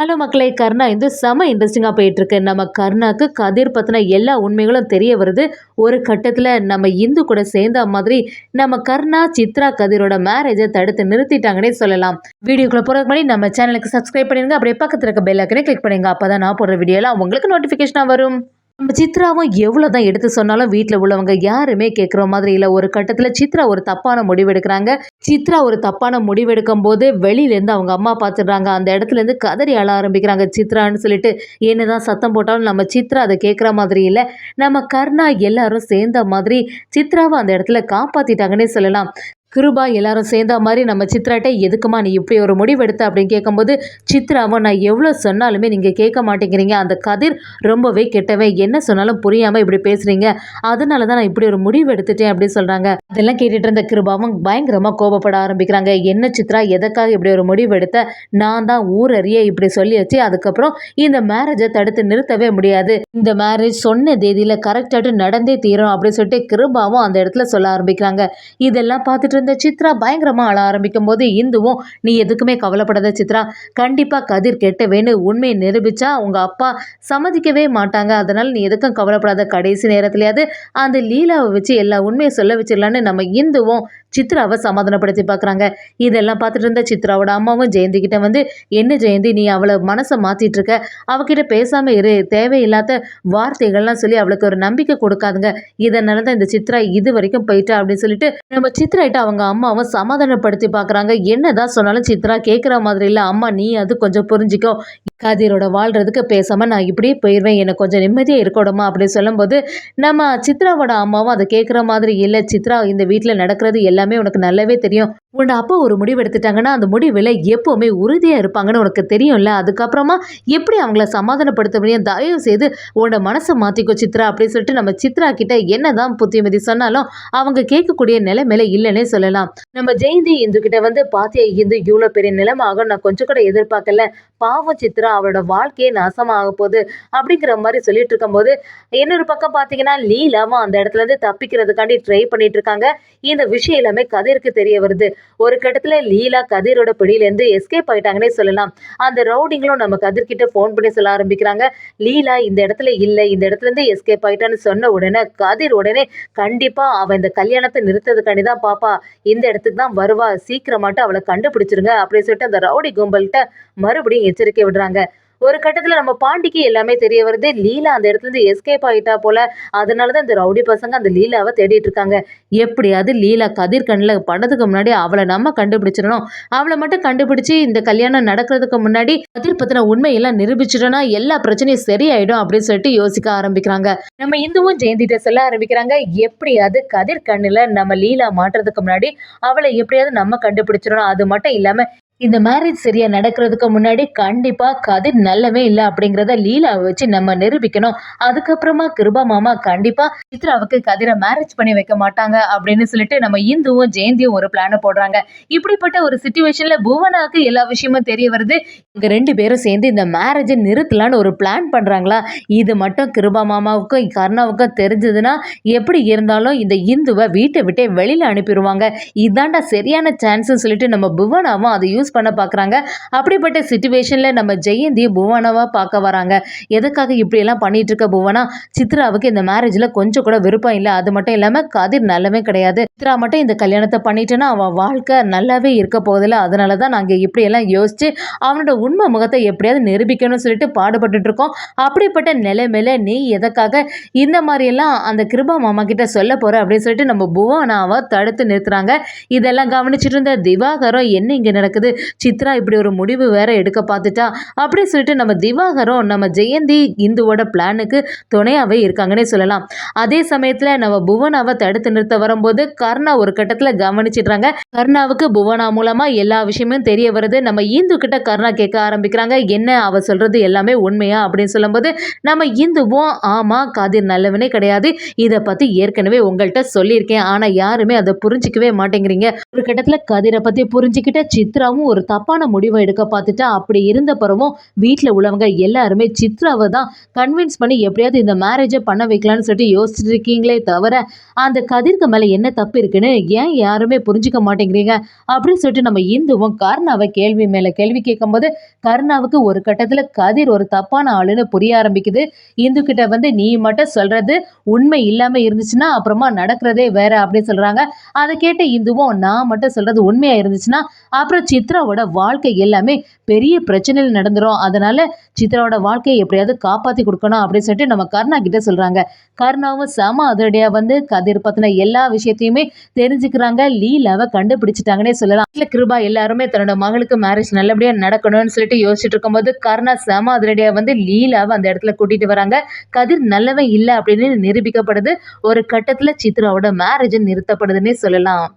Hello மக்களே கர்ணா இது செம இன்ட்ரெஸ்டிங்காக போயிட்டுருக்கு. நம்ம கர்ணாக்கு கதிர் பற்றின எல்லா உண்மைகளும் தெரிய வருது. ஒரு கட்டத்தில் நம்ம இந்து கூட சேர்ந்த மாதிரி நம்ம கர்ணா சித்ரா கதிரோட மேரேஜை தடுத்து நிறுத்திட்டாங்கன்னே சொல்லலாம். வீடியோக்குள்ள போகிறதுக்கு முன்னாடி நம்ம சேனலுக்கு சப்ஸ்கிரைப் பண்ணிடுங்க அப்படியே பக்கத்தில் இருக்க பெல் ஐக்கனே கிளிக் பண்ணுங்க அப்போ தான் நான் போடுற வீடியோலாம் உங்களுக்கு நோட்டிஃபிகேஷனாக வரும். நம்ம சித்ராவும் எவ்வளோ தான் எடுத்து சொன்னாலும் வீட்டில் உள்ளவங்க யாருமே கேட்குற மாதிரி இல்லை. ஒரு கட்டத்தில் சித்ரா ஒரு தப்பான முடிவு எடுக்கிறாங்க. சித்ரா ஒரு தப்பான முடிவு எடுக்கும் போது வெளியிலேருந்து அவங்க அம்மா பார்த்துடுறாங்க அந்த இடத்துலேருந்து கதறி அழ ஆரம்பிக்கிறாங்க சித்ரான்னு சொல்லிட்டு. என்னதான் சத்தம் போட்டாலும் நம்ம சித்ரா அதை கேட்குற மாதிரி இல்லை. நம்ம கர்ணா எல்லாரும் சேர்ந்த மாதிரி சித்ராவை அந்த இடத்துல காப்பாற்றிட்டாங்கன்னே சொல்லலாம். கிருபா எல்லாரும் சேர்ந்த மாதிரி நம்ம சித்ராட்ட எதுக்குமா நீ இப்படி ஒரு முடிவு எடுத்த அப்படின்னு கேட்கும்போது சித்ராவை நான் எவ்வளோ சொன்னாலுமே நீங்கள் கேட்க மாட்டேங்கிறீங்க. அந்த கதிர் ரொம்பவே கெட்டவன். என்ன சொன்னாலும் புரியாமல் இப்படி பேசுகிறீங்க அதனால தான் நான் இப்படி ஒரு முடிவு எடுத்துட்டேன் அப்படின்னு சொல்கிறாங்க அதெல்லாம் கேட்டுட்டு இருந்த கிருபாவும் பயங்கரமாக கோபப்பட ஆரம்பிக்கிறாங்க. என்ன சித்ரா எதற்காக இப்படி ஒரு முடிவு எடுத்த நான் தான் ஊரறிய இப்படி சொல்லி வச்சு அதுக்கப்புறம் இந்த மேரேஜை தடுத்து நிறுத்தவே முடியாது. இந்த மேரேஜ் சொன்ன தேதியில் கரெக்டாக நடந்தே தீரும் அப்படின்னு சொல்லிட்டு கிருபாவும் அந்த இடத்துல சொல்ல ஆரம்பிக்கிறாங்க. இதெல்லாம் பார்த்துட்டு இருந்த சித்ரா பயங்கரமாக அழ ஆரம்பிக்கும் போது இந்துவும் நீ எதுக்குமே கவலைப்படாத சித்ரா. கண்டிப்பாக கதிர் கெட்டவேன்னு உண்மையை நிரூபிச்சா உங்கள் அப்பா சம்மதிக்கவே மாட்டாங்க. அதனால் நீ எதுக்கும் கவலைப்படாத. கடைசி நேரத்துலையாவது அந்த லீலாவை வச்சு எல்லா உண்மையை சொல்ல வச்சிடலான்னு நம்ம இந்துவும் சித்ராவை சமாதானப்படுத்தி பார்க்குறாங்க இதெல்லாம் பார்த்துட்டு இருந்த சித்ராவோட அம்மாவும் ஜெயந்தி கிட்ட வந்து என்ன ஜெயந்தி நீ அவளை மனசை மாற்றிட்டு இருக்க? அவகிட்ட பேசாமல் இரு. தேவையில்லாத வார்த்தைகள்லாம் சொல்லி அவளுக்கு ஒரு நம்பிக்கை கொடுக்காதுங்க. இதனால தான் இந்த சித்ரா இது வரைக்கும் போயிட்டா அப்படின்னு சொல்லிட்டு நம்ம சித்ராட்ட அவங்க அவங்க அம்மாவும் சமாதானப்படுத்தி பார்க்குறாங்க. என்னதான் சொன்னாலும் சித்ரா கேட்குற மாதிரி இல்லை அம்மா நீ அது கொஞ்சம் புரிஞ்சிக்கோ. கதிரோட வாழ்கிறதுக்கு பேசாமல் நான் இப்படியே போயிடுவேன் எனக்கு கொஞ்சம் நிம்மதியாக இருக்கணுமா? அப்படின்னு சொல்லும்போது நம்ம சித்ராவோட அம்மாவும் அதை கேட்குற மாதிரி இல்லை. சித்ரா இந்த வீட்டில் நடக்கிறது எல்லாமே உனக்கு நல்லாவே தெரியும். உன்னோட அப்பா ஒரு முடிவு எடுத்துட்டாங்கன்னா அந்த முடிவில் எப்போவுமே உறுதியாக இருப்பாங்கன்னு உனக்கு தெரியும்ல? அதுக்கப்புறமா எப்படி அவங்கள சமாதானப்படுத்த முடியும்? தயவு செய்து உன்னோட மனசை மாற்றிக்கோ சித்ரா அப்படின்னு சொல்லிட்டு நம்ம சித்ரா கிட்ட என்னதான் புத்திமதி சொன்னாலும் அவங்க கேட்கக்கூடிய நிலைமையில இல்லைன்னே சொல்லலாம். நம்ம ஜெயந்தி இந்து கிட்ட வந்து பாத்தியா இந்து இவ்வளோ பெரிய நிலைமை ஆகும் நான் கொஞ்சம் கூட எதிர்பார்க்கல. பாவம் சித்ரா அவளோட வாழ்க்கையே நாசமாக போகுது அப்படிங்கிற மாதிரி சொல்லிட்டு இருக்கும்போது இன்னொரு பக்கம் பார்த்தீங்கன்னா லீலாவும் அந்த இடத்துல இருந்து தப்பிக்கிறதுக்காண்டி ட்ரை பண்ணிட்டு இருக்காங்க. இந்த விஷயம் எல்லாமே கதிருக்கு தெரிய வருது. ஒரு கட்டத்தில் லீலா கதிரோட பிடியிலேருந்து எஸ்கேப் ஆயிட்டாங்கன்னே சொல்லலாம். அந்த ரவுடிங்களும் நம்ம கதிர்கிட்ட ஃபோன் பண்ணி சொல்ல ஆரம்பிக்கிறாங்க. லீலா இந்த இடத்துல இல்லை இந்த இடத்துல இருந்து எஸ்கேப் ஆயிட்டான்னு சொன்ன உடனே கதிர் உடனே கண்டிப்பா அவன் இந்த கல்யாணத்தை நிறுத்ததுக்காண்டி தான் பாப்பா இந்த இடத்துக்கு தான் வருவா சீக்கிரமாட்டு அவளை கண்டுபிடிச்சிருங்க அப்படின்னு சொல்லிட்டு அந்த ரவுடி கும்பல்கிட்ட மறுபடியும் எச்சரிக்கை விடுறாங்க. ஒரு கட்டத்தில் நம்ம பாண்டிக்கு எல்லாமே தெரிய வருது. லீலா அந்த இடத்துல இருந்து எஸ்கேப் ஆகிட்டா போல. அதனால தான் இந்த ரவுடி பசங்க அந்த லீலாவை தேடிட்டு இருக்காங்க. எப்படியாவது லீலா கதிர் கண்ணில் பண்ணதுக்கு முன்னாடி அவளை நம்ம கண்டுபிடிச்சிடணும். அவளை மட்டும் கண்டுபிடிச்சி இந்த கல்யாணம் நடக்கிறதுக்கு முன்னாடி கதிர் பற்றின உண்மையெல்லாம் நிரூபிச்சிட்டோம்னா எல்லா பிரச்சனையும் சரியாயிடும் அப்படின்னு சொல்லிட்டு யோசிக்க ஆரம்பிக்கிறாங்க. நம்ம இந்துவும் ஜெயந்திட்ட சொல்ல ஆரம்பிக்கிறாங்க. எப்படியாவது கதிர் கண்ணில் நம்ம லீலா மாட்டுறதுக்கு முன்னாடி அவளை எப்படியாவது நம்ம கண்டுபிடிச்சிடணும். அது மட்டும் இல்லாமல் இந்த மேரேஜ் சரியா நடக்கிறதுக்கு முன்னாடி கண்டிப்பா கதிர் நல்லவே இல்லை அப்படிங்கிறத லீலாவை வச்சு நம்ம நிரூபிக்கணும். அதுக்கப்புறமா கிருபா மாமா கண்டிப்பா சித்ராவுக்கு கதிரை மேரேஜ் பண்ணி வைக்க மாட்டாங்க அப்படின்னு சொல்லிட்டு நம்ம இந்துவும் ஜெயந்தியும் ஒரு பிளானை போடுறாங்க. இப்படிப்பட்ட ஒரு சுச்சுவேஷன்ல புவனாவுக்கு எல்லா விஷயமும் தெரிய வருது. இங்க ரெண்டு பேரும் சேர்ந்து இந்த மேரேஜை நிறுத்தலான்னு ஒரு பிளான் பண்றாங்களா? இது மட்டும் கிருபா மாமாவுக்கும் கர்ணாவுக்கும் தெரிஞ்சதுன்னா எப்படி இருந்தாலும் இந்த இந்துவை வீட்டை விட்டே வெளியில அனுப்பிடுவாங்க. இதாண்டா சரியான சான்ஸ்னு சொல்லிட்டு நம்ம புவனாவும் அதை யூஸ் பண்ண பார்க்குறாங்க அப்படிப்பட்ட சுச்சுவேஷனில் நம்ம ஜெயந்தி புவனாவாக பார்க்க வராங்க. எதுக்காக இப்படியெல்லாம் பண்ணிட்டு இருக்க புவனா? சித்ராவுக்கு இந்த மேரேஜில் கொஞ்சம் கூட விருப்பம் இல்லை. அது மட்டும் இல்லாமல் கதிர் நல்லவே கிடையாது. சித்ரா மட்டும் இந்த கல்யாணத்தை பண்ணிட்டேன்னா அவன் வாழ்க்கை நல்லாவே இருக்க போதில்ல அதனால தான் நாங்கள் இப்படியெல்லாம் யோசிச்சு அவனோட உண்மை முகத்தை எப்படியாவது நிரூபிக்கணும்னு சொல்லிட்டு பாடுபட்டு இருக்கோம். அப்படிப்பட்ட நிலைமையில நீ எதற்காக இந்த மாதிரியெல்லாம் அந்த கிருபா மாமா கிட்ட சொல்ல போற அப்படின்னு சொல்லிட்டு நம்ம புவனாவை தடுத்து நிறுத்துறாங்க. இதெல்லாம் கவனிச்சிட்டு இருந்த திவாகரம் என்ன இங்கே நடக்குது? சித்ரா இப்படி ஒரு முடிவு வேற எடுக்க பார்த்துட்டா? அப்படின்னு சொல்லிட்டு நம்ம திவாகரும் நம்ம ஜெயந்தி இந்துவோட பிளானுக்கு துணையாகவே இருக்காங்கன்னே சொல்லலாம். அதே சமயத்தில் நம்ம புவனாவை தடுத்து நிறுத்த வரும்போது கர்ணா ஒரு கட்டத்தில் கவனிச்சிடுறாங்க. கர்ணாவுக்கு புவனா மூலமாக எல்லா விஷயமும் தெரிய வருது. நம்ம இந்து கிட்ட கர்ணா கேட்க ஆரம்பிக்கிறாங்க. என்ன அவ சொல்கிறது எல்லாமே உண்மையா? அப்படின்னு சொல்லும்போது நம்ம இந்துவும் ஆமாம் காதிர் நல்லவனே கிடையாது. இதை பற்றி ஏற்கனவே உங்கள்கிட்ட சொல்லியிருக்கேன். ஆனால் யாருமே அதை புரிஞ்சிக்கவே மாட்டேங்கிறீங்க. ஒரு கட்டத்தில் கதிரை பற்றி புரிஞ்சுக்கிட்ட சித்ராவும் ஒரு தப்பான முடிவை எடுக்க பார்த்துட்டா அப்படி இருந்த பிறவும் வீட்டில் உள்ளவங்க எல்லாருமே சித்ராவை தான் கன்வின்ஸ் பண்ணி எப்படியாவது இந்த மேரேஜை பண்ண வைக்கலாம்னு சொல்லிட்டு யோசிச்சுட்டு இருக்கீங்களே தவிர அந்த கதிர்க்கு மேலே என்ன தப்பு இருக்குன்னு ஏன் யாருமே புரிஞ்சுக்க மாட்டேங்கிறீங்க? அப்படின்னு சொல்லிட்டு நம்ம இந்துவும் கருணாவை கேள்வி மேலே கேள்வி கேட்கும்போது கருணாவுக்கு ஒரு கட்டத்தில் கதிர் ஒரு தப்பான ஆளுன்னு புரிய ஆரம்பிக்குது. இந்து கிட்ட வந்து நீ மட்டும் சொல்றது உண்மை இல்லாமல் இருந்துச்சுன்னா அப்புறமா நடக்கிறதே வேற அப்படின்னு சொல்றாங்க. அதை கேட்ட இந்துவும் நான் மட்டும் சொல்றது உண்மையா இருந்துச்சுன்னா? அப்புறம் சித்ராவோட வாழ்க்கை எல்லாமே பெரிய பிரச்சனையில் நடந்துரும். அதனால சித்ராவோட வாழ்க்கையை எப்படியாவது காப்பாற்றி கொடுக்கணும் அப்படின்னு சொல்லிட்டு நம்ம கர்ணா கிட்ட சொல்றாங்க. கர்ணாவும் செம அதிரடியாக வந்து கதிர் பத்தின எல்லா விஷயத்தையுமே தெரிஞ்சுக்கிறாங்க. லீலாவை கண்டுபிடிச்சிட்டாங்கன்னே சொல்லலாம். இல்ல கிருபா எல்லாருமே தன்னோட மகளுக்கு மேரேஜ் நல்லபடியா நடக்கணும்னு சொல்லிட்டு யோசிச்சுட்டு இருக்கும்போது கர்ணா செம அதிரடியாக வந்து லீலாவை அந்த இடத்துல கூட்டிட்டு வராங்க. கதிர் நல்லவன் இல்லை அப்படின்னு நிரூபிக்கப்படுது. ஒரு கட்டத்துல சித்ராவோட மேரேஜ் நிறுத்தப்படுதுன்னே சொல்லலாம்.